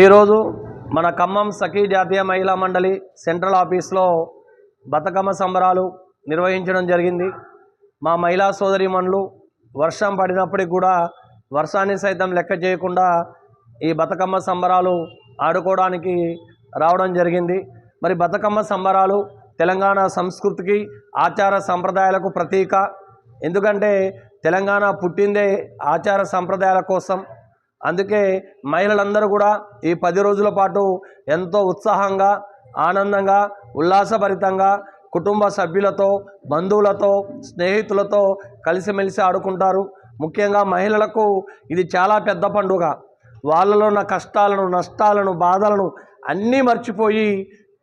ఈరోజు మన ఖమ్మం సఖీ జాతీయ మహిళా మండలి సెంట్రల్ ఆఫీస్లో బతుకమ్మ సంబరాలు నిర్వహించడం జరిగింది. మా మహిళా సోదరిమణులు వర్షం పడినప్పటికి కూడా వర్షాన్ని సైతం లెక్క చేయకుండా ఈ బతుకమ్మ సంబరాలు ఆడుకోవడానికి రావడం జరిగింది. మరి బతుకమ్మ సంబరాలు తెలంగాణ సంస్కృతికి ఆచార సంప్రదాయాలకు ప్రతీక. ఎందుకంటే తెలంగాణ పుట్టిందే ఆచార సంప్రదాయాల కోసం. అందుకే మహిళలందరూ కూడా ఈ పది రోజుల పాటు ఎంతో ఉత్సాహంగా ఆనందంగా ఉల్లాసభరితంగా కుటుంబ సభ్యులతో బంధువులతో స్నేహితులతో కలిసిమెలిసి ఆడుకుంటారు. ముఖ్యంగా మహిళలకు ఇది చాలా పెద్ద పండుగ. వాళ్ళలో ఉన్న కష్టాలను నష్టాలను బాధలను అన్నీ మర్చిపోయి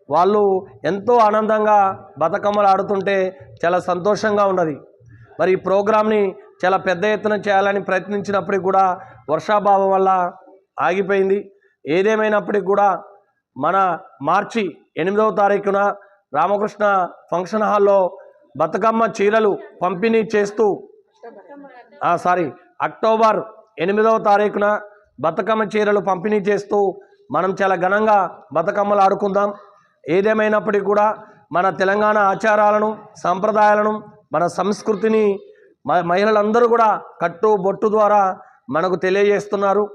వాళ్ళు ఎంతో ఆనందంగా బతుకమ్మలు ఆడుతుంటే చాలా సంతోషంగా ఉన్నది. మరి ఈ ప్రోగ్రామ్ని చాలా పెద్ద ఎత్తున చేయాలని ప్రయత్నించినప్పటికి కూడా వర్షాభావం వల్ల ఆగిపోయింది. ఏదేమైనప్పటికీ కూడా మన మార్చి ఎనిమిదవ తారీఖున రామకృష్ణ ఫంక్షన్ హాల్లో బతుకమ్మ చీరలు పంపిణీ చేస్తూ ఆ, సారీ అక్టోబర్ ఎనిమిదవ తారీఖున బతుకమ్మ చీరలు పంపిణీ చేస్తూ మనం చాలా ఘనంగా బతుకమ్మలు ఆడుకుందాం. ఏదేమైనప్పటికీ కూడా మన తెలంగాణ ఆచారాలను సాంప్రదాయాలను మన సంస్కృతిని మహిళలందరూ కూడా కట్టు బొట్టు ద్వారా మనకు తెలియజేస్తున్నారు.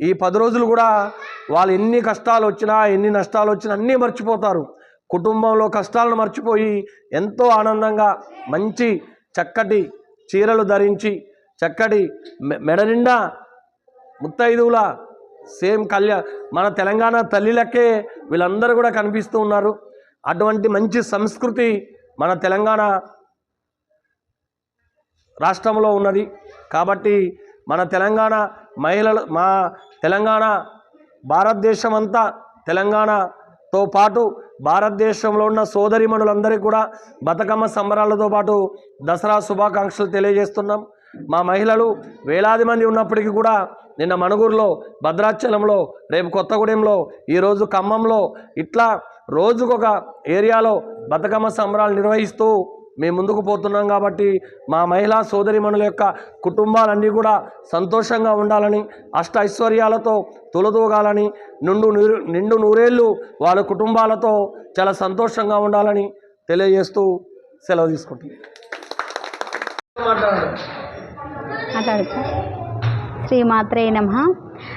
ఈ పది రోజులు కూడా వాళ్ళు ఎన్ని కష్టాలు వచ్చినా ఎన్ని నష్టాలు వచ్చినా అన్నీ మర్చిపోతారు. కుటుంబంలో కష్టాలను మర్చిపోయి ఎంతో ఆనందంగా మంచి చక్కటి చీరలు ధరించి చక్కటి మె- మెడ నిండా ముత్తైదువుల సేమ్ కళ్యాణ మన తెలంగాణ తల్లిలకే వీళ్ళందరూ కూడా కనిపిస్తూ ఉన్నారు. అటువంటి మంచి సంస్కృతి మన తెలంగాణ రాష్ట్రంలో ఉన్నది. కాబట్టి మన తెలంగాణ మహిళలు మా తెలంగాణ భారతదేశం అంతా తెలంగాణతో పాటు భారతదేశంలో ఉన్న సోదరిమణులందరికీ కూడా బతుకమ్మ సంబరాలతో పాటు దసరా శుభాకాంక్షలు తెలియజేస్తున్నాం. మా మహిళలు వేలాది మంది ఉన్నప్పటికీ కూడా నిన్న మణుగూరులో భద్రాచలంలో రేపు కొత్తగూడెంలో ఈరోజు ఖమ్మంలో ఇట్లా రోజుకొక ఏరియాలో బతుకమ్మ సంబరాలు నిర్వహిస్తూ మేము ముందుకు పోతున్నాం కాబట్టి మా మహిళా సోదరిమణుల యొక్క కుటుంబాలన్నీ కూడా సంతోషంగా ఉండాలని అష్ట ఐశ్వర్యాలతో తొలదూగాలని నిండు నూరు నిండు నూరేళ్ళు వాళ్ళ కుటుంబాలతో చాలా సంతోషంగా ఉండాలని తెలియజేస్తూ సెలవు తీసుకుంటున్నాం. మాట్లాడతా శ్రీమాత్రే నమ.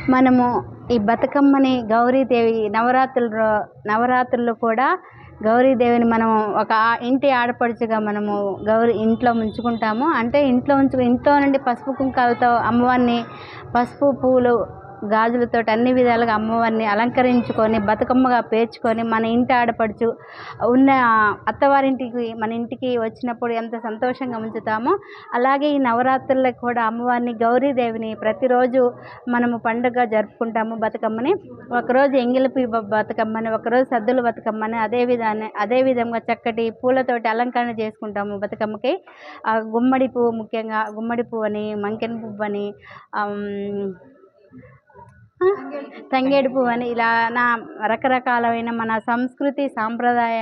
మనము ఈ బతుకమ్మని గౌరీదేవి నవరాత్రులు నవరాత్రులు కూడా గౌరీదేవిని మనం ఒక ఇంటి ఆడపడుచుగా మనము గౌరీ ఇంట్లో ఉంచుకుంటాము అంటే ఇంట్లో ఉంచు ఇంట్లో నుండి పసుపు కుంకాలతో అమ్మవారిని పసుపు పూలు గాజులతో అన్ని విధాలుగా అమ్మవారిని అలంకరించుకొని బతుకమ్మగా పేర్చుకొని మన ఇంటి ఆడపడుచు ఉన్న అత్తవారింటికి మన ఇంటికి వచ్చినప్పుడు ఎంత సంతోషంగా ఉంచుతామో అలాగే ఈ నవరాత్రులకు కూడా అమ్మవారిని గౌరీదేవిని ప్రతిరోజు మనము పండుగ జరుపుకుంటాము బతుకమ్మని. ఒకరోజు ఎంగిలిపి బతుకమ్మని ఒకరోజు సద్దుల బతుకమ్మని అదే విధాన్ని అదే విధంగా చక్కటి పూలతోటి అలంకరణ చేసుకుంటాము బతుకమ్మకి. ఆ గుమ్మడి పువ్వు ముఖ్యంగా గుమ్మడి పువ్వు అని మంకెన పువ్వు అని తంగేడు పువ్వు అని ఇలా నా రకరకాలైన మన సంస్కృతి సాంప్రదాయ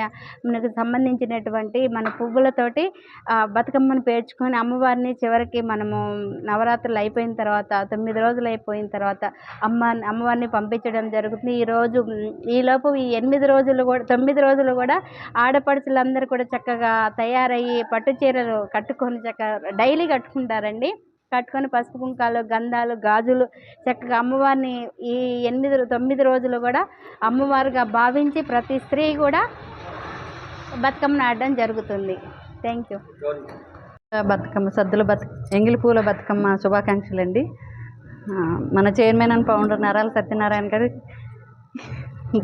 మనకు సంబంధించినటువంటి మన పువ్వులతోటి ఆ, బతుకమ్మను పేర్చుకొని అమ్మవారిని చివరికి మనము నవరాత్రులు అయిపోయిన తర్వాత తొమ్మిది రోజులు అయిపోయిన తర్వాత అమ్మ అమ్మవారిని పంపించడం జరుగుతుంది. ఈరోజు ఈలోపు ఈ ఎనిమిది రోజులు కూడా తొమ్మిది రోజులు కూడా ఆడపడుచులందరూ కూడా చక్కగా తయారయ్యి పట్టు చీరలు కట్టుకొని చక్కగా డైలీ కట్టుకుంటారండి. కట్టుకొని పసుపు కుంకాలు గంధాలు గాజులు చక్కగా అమ్మవారిని ఈ ఎనిమిది తొమ్మిది రోజులు కూడా అమ్మవారుగా భావించి ప్రతి స్త్రీ కూడా బతుకమ్మను ఆడడం జరుగుతుంది. థ్యాంక్ యూ బతుకమ్మ సద్దుల బతు ఎంగిలి పూల బతుకమ్మ శుభాకాంక్షలు అండి. మన chairman and founder Narala Satyanarayana గారి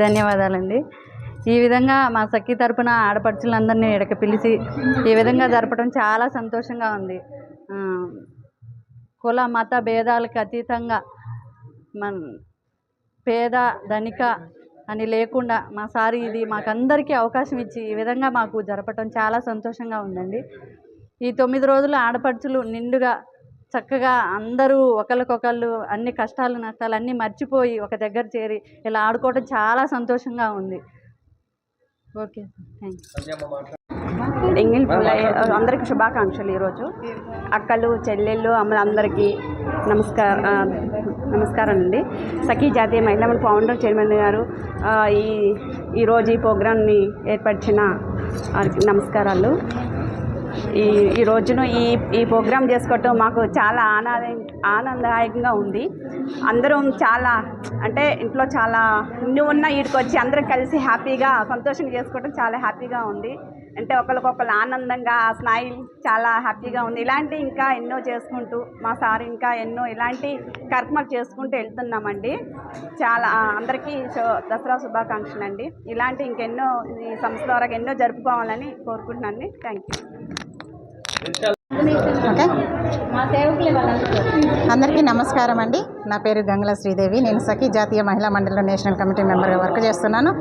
ధన్యవాదాలండి. ఈ విధంగా మా సఖీ తరపున ఆడపడుచులందరినీ ఇడక పిలిచి ఈ విధంగా జరపడం చాలా సంతోషంగా ఉంది. కుల మత భేదాలకు అతీతంగా మన పేద ధనిక అని లేకుండా మా సారి ఇది మాకందరికీ అవకాశం ఇచ్చి ఈ విధంగా మాకు జరపటం చాలా సంతోషంగా ఉందండి. ఈ తొమ్మిది రోజులు ఆడపడుచులు నిండుగా చక్కగా అందరూ ఒకరికొకళ్ళు అన్ని కష్టాలు నష్టాలు అన్నీ మర్చిపోయి ఒక దగ్గర చేరి ఇలా ఆడుకోవడం చాలా సంతోషంగా ఉంది. ఓకే థ్యాంక్ ఎంగిల్ పుల్లయ్య అందరికీ శుభాకాంక్షలు ఈరోజు. అక్కలు చెల్లెళ్ళు అమ్మలందరికీ నమస్కారం నమస్కారం అండి. సఖీ జాతీయ మహిళా ఫౌండర్ చైర్మన్ గారు ఈ ఈరోజు ఈ ప్రోగ్రామ్ని ఏర్పరిచిన వారికి నమస్కారాలు. ఈ ఈ రోజును ఈ ఈ ప్రోగ్రామ్ చేసుకోవటం మాకు చాలా ఆనంద ఆనందదాయకంగా ఉంది. అందరం చాలా అంటే ఇంట్లో చాలా ఇన్ని ఉన్న వీటికి వచ్చి అందరం కలిసి హ్యాపీగా సంతోషంగా చేసుకోవటం చాలా హ్యాపీగా ఉంది. అంటే ఒకరికొకరు ఆనందంగా ఆ స్మైల్ చాలా హ్యాపీగా ఉంది. ఇలాంటి ఇంకా ఎన్నో చేసుకుంటూ మా సార్ ఇంకా ఎన్నో ఇలాంటి కర్మలు చేసుకుంటూ వెళ్తున్నామండి. చాలా అందరికీ దసరా శుభాకాంక్షలు అండి. ఇలాంటి ఇంకెన్నో ఈ సంస్థ ద్వారా ఎన్నో జరుపుకోవాలని కోరుకుంటున్నాను థ్యాంక్ యూ ఓకే. అందరికీ నమస్కారం అండి. నా పేరు గంగుల శ్రీదేవి. నేను సఖీ జాతీయ మహిళా మండలిలో నేషనల్ కమిటీ మెంబర్గా వర్క్ చేస్తున్నాను.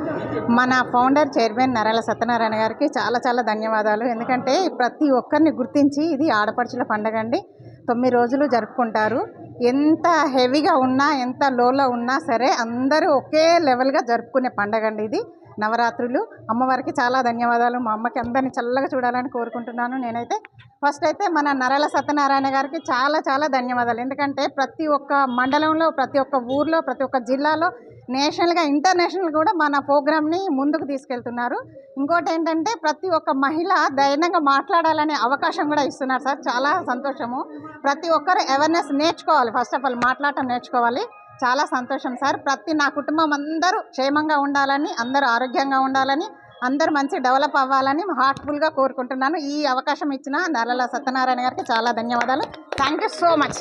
మన ఫౌండర్ చైర్మన్ నరాల సత్యనారాయణ గారికి చాలా చాలా ధన్యవాదాలు. ఎందుకంటే ప్రతి ఒక్కరిని గుర్తించి ఇది ఆడపడుచుల పండగ అండి. తొమ్మిది రోజులు జరుపుకుంటారు. ఎంత హెవీగా ఉన్నా ఎంత లోలో ఉన్నా సరే అందరూ ఒకే లెవెల్గా జరుపుకునే పండగ అండి ఇది. నవరాత్రులు. అమ్మవారికి చాలా ధన్యవాదాలు. మా అమ్మకి అందరిని చల్లగా చూడాలని కోరుకుంటున్నాను. నేనైతే ఫస్ట్ అయితే మన నరల సత్యనారాయణ గారికి చాలా చాలా ధన్యవాదాలు. ఎందుకంటే ప్రతి ఒక్క మండలంలో ప్రతి ఒక్క ఊర్లో ప్రతి ఒక్క జిల్లాలో నేషనల్గా ఇంటర్నేషనల్ కూడా మన ప్రోగ్రామ్ని ముందుకు తీసుకెళ్తున్నారు. ఇంకోటి ఏంటంటే ప్రతి ఒక్క మహిళ ధైర్యంగా మాట్లాడాలనే అవకాశం కూడా ఇస్తున్నారు సార్. చాలా సంతోషము. ప్రతి ఒక్కరు అవేర్నెస్ నేర్చుకోవాలి. ఫస్ట్ ఆఫ్ ఆల్ మాట్లాడటం నేర్చుకోవాలి. చాలా సంతోషం సార్. ప్రతి నా కుటుంబం అందరూ క్షేమంగా ఉండాలని అందరూ ఆరోగ్యంగా ఉండాలని అందరూ మంచి డెవలప్ అవ్వాలని హార్ట్ఫుల్గా కోరుకుంటున్నాను. ఈ అవకాశం ఇచ్చిన నల్లల సత్యనారాయణ గారికి చాలా ధన్యవాదాలు. Thank you so much.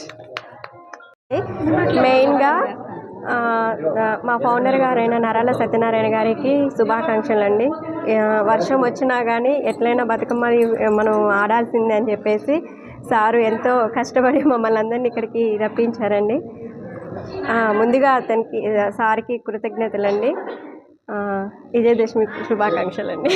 మెయిన్గా మా ఫౌండర్ గారైన నరాల సత్యనారాయణ గారికి శుభాకాంక్షలు అండి వర్షం వచ్చినా కానీ ఎట్లయినా బతుకమ్మ మనం ఆడాల్సిందే అని చెప్పేసి సారు ఎంతో కష్టపడి మమ్మల్ని అందరినీ ఇక్కడికి రప్పించారండి. ముందుగా అతనికి సార్కి కృతజ్ఞతలండి. విజయదశమి శుభాకాంక్షలు అండి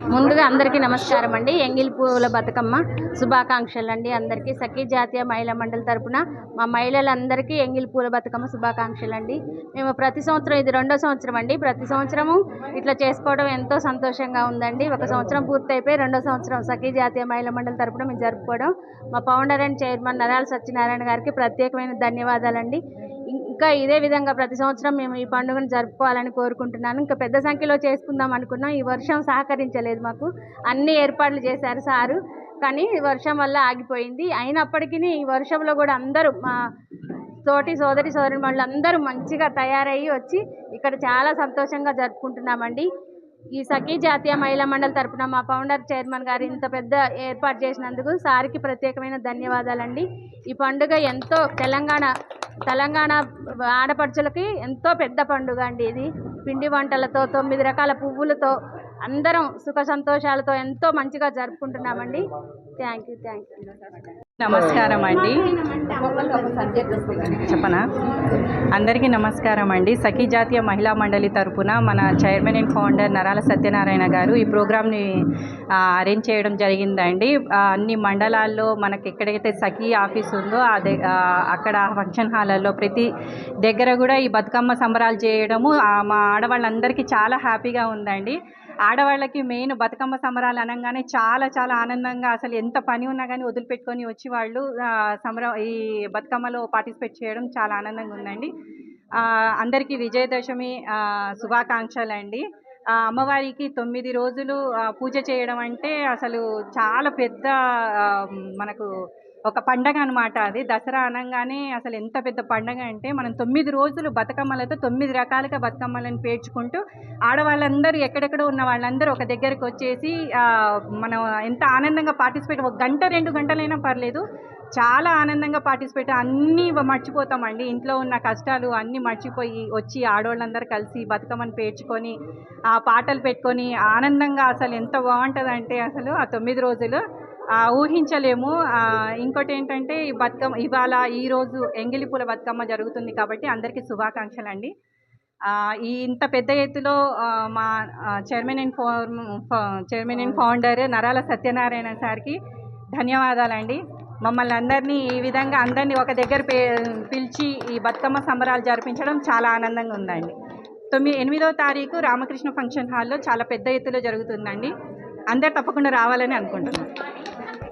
ముందుగా అందరికీ నమస్కారం అండి. ఎంగిల్ పూల బతుకమ్మ శుభాకాంక్షలు అండి అందరికీ. సఖీ జాతీయ మహిళా మండలి తరపున మా మహిళలందరికీ ఎంగిల్ పూల బతుకమ్మ శుభాకాంక్షలు అండి. మేము ప్రతి సంవత్సరం ఇది రెండో సంవత్సరం అండి. ప్రతి సంవత్సరము ఇట్లా చేసుకోవడం ఎంతో సంతోషంగా ఉందండి. ఒక సంవత్సరం పూర్తయిపోయి రెండో సంవత్సరం సఖీ జాతీయ మహిళా మండలి తరపున మేము జరుపుకోవడం. మా ఫౌండర్ అండ్ చైర్మన్ నరాల సత్యనారాయణ గారికి ప్రత్యేకమైన ధన్యవాదాలండి. ఇంకా ఇదే విధంగా ప్రతి సంవత్సరం మేము ఈ పండుగను జరుపుకోవాలని కోరుకుంటున్నాను. ఇంకా పెద్ద సంఖ్యలో చేసుకుందాం అనుకున్నాం. ఈ వర్షం సహకరించలేదు మాకు. అన్ని ఏర్పాట్లు చేశారు సారు. కానీ ఈ వర్షం వల్ల ఆగిపోయింది. అయినప్పటికీ ఈ వర్షంలో కూడా అందరూ మా తోటి సోదరి సోదరి అందరూ మంచిగా తయారయ్యి వచ్చి ఇక్కడ చాలా సంతోషంగా జరుపుకుంటున్నామండి. ఈ సఖీ జాతీయ మహిళా మండలి తరపున మా ఫౌండర్ చైర్మన్ గారు ఇంత పెద్ద ఏర్పాటు చేసినందుకు సార్కి ప్రత్యేకమైన ధన్యవాదాలండి. ఈ పండుగ ఎంతో తెలంగాణ తెలంగాణ ఆడపడుచులకి ఎంతో పెద్ద పండుగ అండి ఇది. పిండి వంటలతో తొమ్మిది రకాల పువ్వులతో అందరం సుఖ సంతోషాలతో ఎంతో మంచిగా జరుపుకుంటున్నామండి. థ్యాంక్ యూ థ్యాంక్ యూ నమస్కారం అండి. చెప్పనా? అందరికీ నమస్కారం అండి. సఖీ జాతీయ మహిళా మండలి తరపున మన chairman and founder Narala Satyanarayana గారు ఈ ప్రోగ్రామ్ని అరేంజ్ చేయడం జరిగిందండి. అన్ని మండలాల్లో మనకి ఎక్కడైతే సఖీ ఆఫీస్ ఉందో అదే అక్కడ ఫంక్షన్ హాల్లో ప్రతి దగ్గర కూడా ఈ బతుకమ్మ సంబరాలు చేయడము మా ఆడవాళ్ళందరికీ చాలా హ్యాపీగా ఉందండి. ఆడవాళ్ళకి మెయిన్ బతుకమ్మ సంబరాలు అనగానే చాలా చాలా ఆనందంగా అసలు ఎంత పని ఉన్నా కానీ వదిలిపెట్టుకొని వచ్చి వాళ్ళు సంబరం ఈ బతుకమ్మలో పార్టిసిపేట్ చేయడం చాలా ఆనందంగా ఉందండి. అందరికీ విజయదశమి శుభాకాంక్షలు అండి. అమ్మవారికి తొమ్మిది రోజులు పూజ చేయడం అంటే అసలు చాలా పెద్ద మనకు ఒక పండగ అనమాట అది. దసరా అనగానే అసలు ఎంత పెద్ద పండగ అంటే మనం తొమ్మిది రోజులు బతుకమ్మలతో తొమ్మిది రకాలుగా బతుకమ్మలను పేర్చుకుంటూ ఆడవాళ్ళందరూ ఎక్కడెక్కడ ఉన్న వాళ్ళందరూ ఒక దగ్గరికి వచ్చేసి మనం ఎంత ఆనందంగా పార్టిసిపేట్ ఒక గంట రెండు గంటలైనా పర్లేదు. చాలా ఆనందంగా పార్టిసిపేట్ అన్నీ మర్చిపోతామండి. ఇంట్లో ఉన్న కష్టాలు అన్నీ మర్చిపోయి వచ్చి ఆడవాళ్ళందరూ కలిసి బతుకమ్మని పేర్చుకొని ఆ పాటలు పెట్టుకొని ఆనందంగా అసలు ఎంత బాగుంటుందంటే అసలు ఆ తొమ్మిది రోజులు ఊహించలేము. ఇంకోటి ఏంటంటే ఈ బతుకమ్మ ఇవాళ ఈరోజు ఎంగిలి పూల బతుకమ్మ జరుగుతుంది కాబట్టి అందరికీ శుభాకాంక్షలు అండి. ఈ ఇంత పెద్ద ఎత్తులో మా chairman and ఫౌ chairman and founder Narala Satyanarayana సార్కి ధన్యవాదాలండి. మమ్మల్ని అందరినీ ఈ విధంగా అందరినీ ఒక దగ్గర పే పిలిచి ఈ బతుకమ్మ సంబరాలు జరిపించడం చాలా ఆనందంగా ఉందండి. తొమ్మిది ఎనిమిదవ తారీఖు రామకృష్ణ ఫంక్షన్ హాల్లో చాలా పెద్ద ఎత్తులో జరుగుతుందండి. అందరు తప్పకుండా రావాలని అనుకుంటున్నాను